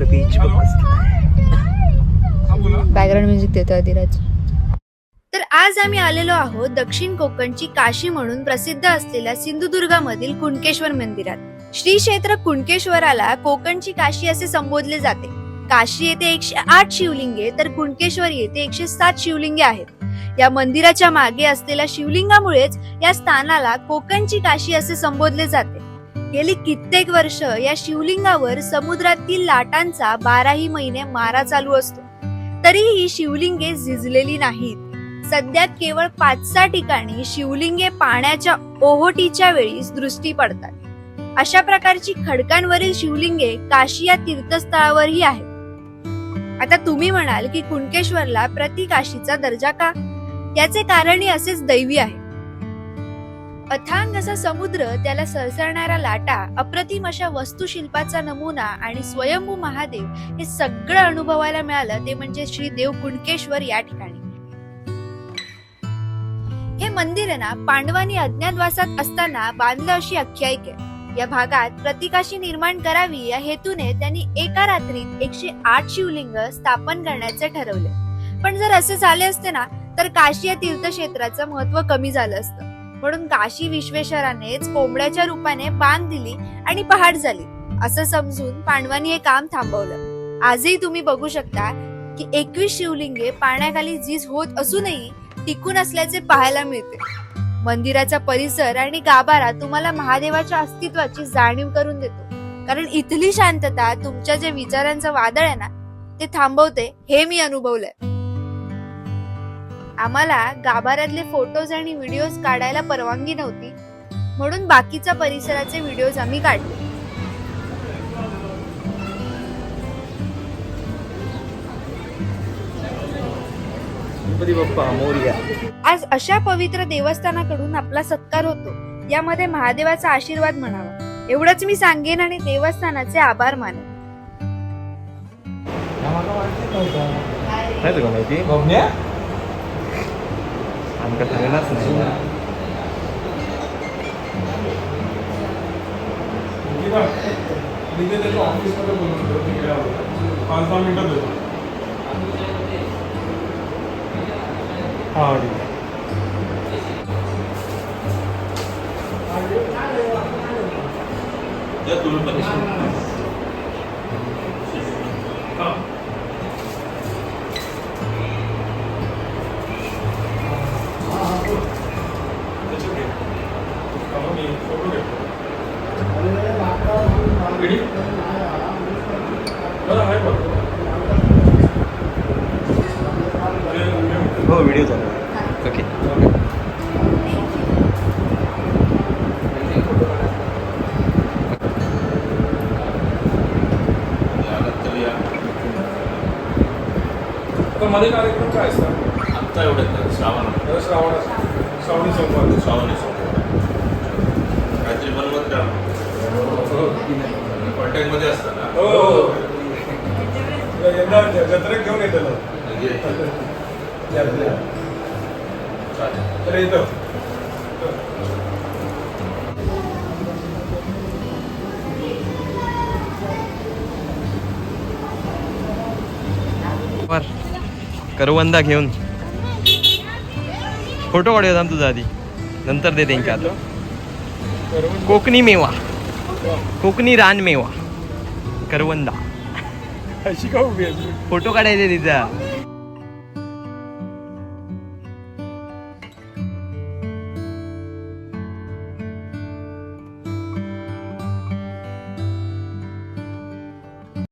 Beach बघ मस्त. Background music देतो अधिराज तर आज आम्ही आलेलो आहोत दक्षिण कोकणची काशी म्हणून प्रसिद्ध असलेल्या सिंधुदुर्गामधील कुणकेश्वर मंदिरात. श्री क्षेत्र कुणकेश्वराला कोकणची काशी असे संबोधले जाते. काशी येथे एकशे आठ शिवलिंगे तर कुणकेश्वर येथे एकशे सात शिवलिंगे आहेत. या मंदिराच्या मागे असलेल्या शिवलिंगामुळेच या स्थानाला कोकणची काशी असे संबोधले जाते. गेली कित्येक वर्ष या शिवलिंगावर समुद्रातील लाटांचा बाराही महिने मारा चालू असतो. तरीही ही शिवलिंगे झिजलेली नाहीत. सध्या केवळ पाच सहा ठिकाणी शिवलिंगे पाण्याच्या ओहोटीच्या वेळी दृष्टी पडतात. अशा प्रकारची खडकांवरील शिवलिंगे काशी या तीर्थस्थळावरही आहेत. आता तुम्ही म्हणाल की कुणकेश्वरला प्रति काशीचा दर्जा का? याचे कारणही असेच दैवी आहे. अथांग असा समुद्र त्याला सरसरणाऱ्या लाटा अप्रतिम अशा वस्तुशिल्पाचा नमुना आणि स्वयंभू महादेव हे सगळं अनुभवायला मिळालं ते म्हणजे श्री देव कुणकेश्वर या ठिकाणी. हे मंदिर आहे ना पांडवांनी अज्ञातवासात असताना बांधलं अशी आख्यायिका आहे. या भागात प्रतिकाशी निर्माण करावी या हेतूने त्यांनी एका रात्रीत एकशे आठ शिवलिंग स्थापन करण्याचे ठरवले. पण जर असे झाले असते ना तर काशी या तीर्थक्षेत्राचं महत्त्व कमी झालं असतं. म्हणून काशी विश्वेश्वरानेच कोंबड्याच्या रूपाने बांध दिली आणि पहाट झाली. असं समजून पांडवांनी हे काम थांबवलं. आजही तुम्ही बघू शकता की एकवीस शिवलिंगे पाण्याखाली झीज होत असूनही टिकून असल्याचे पाहायला मिळते. मंदिराचा परिसर आणि गाभारा तुम्हाला महादेवाच्या अस्तित्वाची जाणीव करून देतो. कारण इथली शांतता तुमच्या जे विचारांचं वादळ आहे ना ते थांबवते हे मी अनुभवलंय. आम्हाला गाभाऱ्यातले फोटोज आणि व्हिडिओज काढायला परवानगी नव्हती. म्हणून बाकीच्या परिसराचे व्हिडिओज आम्ही काढले. आज अशा पवित्र देवस्थानाकडून आपला सत्कार होतो. यामध्ये महादेवाचा आशीर्वाद म्हणावा. एवढंच मी सांगेन आणि देवस्थानाचे आभार मानेन. नाही あんか食べなすね हाँ 要读本书。好。मी फोटो घेतो. बरं आहे बघ. हो व्हिडिओ चालू आहे. ओके. मध्ये कार्यक्रम काय असतात आत्ता एवढं श्रावण. श्रावण श्रावणी सोमवार. श्रावणी सोमवार. काहीतरी बनवत राहा कॉन्टॅक्टमध्ये असतं ना हो हो. यंदा जत्रेत घेऊन येतो तर येतो. करवंदा घेऊन. फोटो काढूया थांब तुझा आधी. नंतर दे देईन का आता. कोकणी मेवा. कोकणी रान मेवा. करवंदा. फोटो काढायचे तिचा